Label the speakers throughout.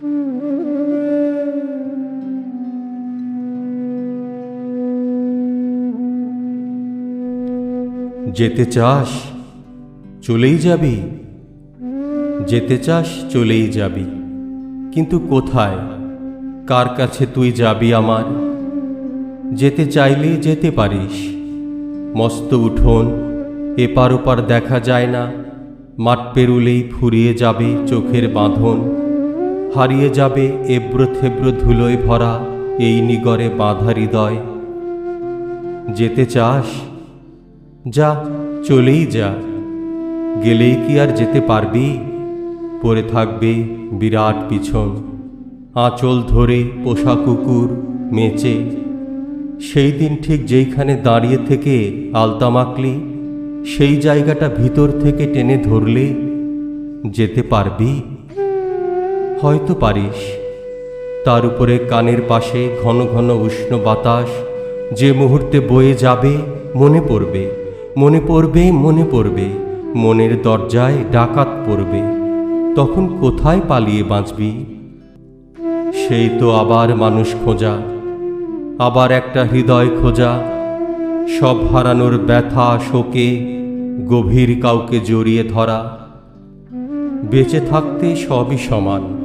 Speaker 1: যেতে চাস, চলেই যাবি। যেতে চাস, চলেই যাবি। কিন্তু কোথায়? কার কাছে তুই যাবি আমার? যেতে চাইলে যেতে পারিস। মস্ত উঠোন, এপার ওপার দেখা যায় না। মাঠ পেরুলেই ফুরিয়ে যাবে চোখের বাঁধন। হারিয়ে যাবে এব্রো থেব্রো ধুলোয় ভরা এই নিগরে বাঁধা হৃদয়। যেতে চাস? যা, চলেই যা। গেলেই কি আর যেতে পারবি? পড়ে থাকবে বিরাট পিছন। আঁচল ধরে পোষা কুকুর মেচে। সেই দিন ঠিক যেইখানে দাঁড়িয়ে থেকে আলতা মাখলি, সেই জায়গাটা ভিতর থেকে টেনে ধরলে যেতে পারবি? হয়তো পারিস। তার উপরে কানের পাশে ঘন ঘন উষ্ণ বাতাস যে মুহূর্তে বয়ে যাবে, মনে পড়বে মনে পড়বে মনে পড়বে, মনের দরজায় ডাকাত পড়বে। তখন কোথায় পালিয়ে বাঁচবি? সেই তো আবার মানুষ খোঁজা, আবার একটা হৃদয় খোঁজা। সব হারানোর ব্যথা, শোকে, গভীর কাউকে জড়িয়ে ধরা। বেঁচে থাকতে সবই সমান।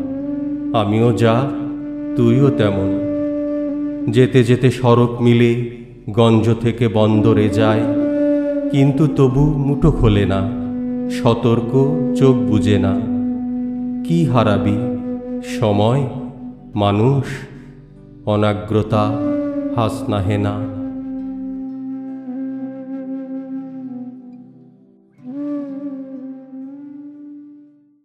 Speaker 1: আমিও যা, তুইও তেমন। যেতে যেতে সড়ক মিলে গঞ্জ থেকে বন্দরে যায়, কিন্তু তবু মুঠো খোলে না, সতর্ক চোখ বুঝে না। কি হারাবি, সময়, মানুষ, অনাগ্রতা হাসনা হেনা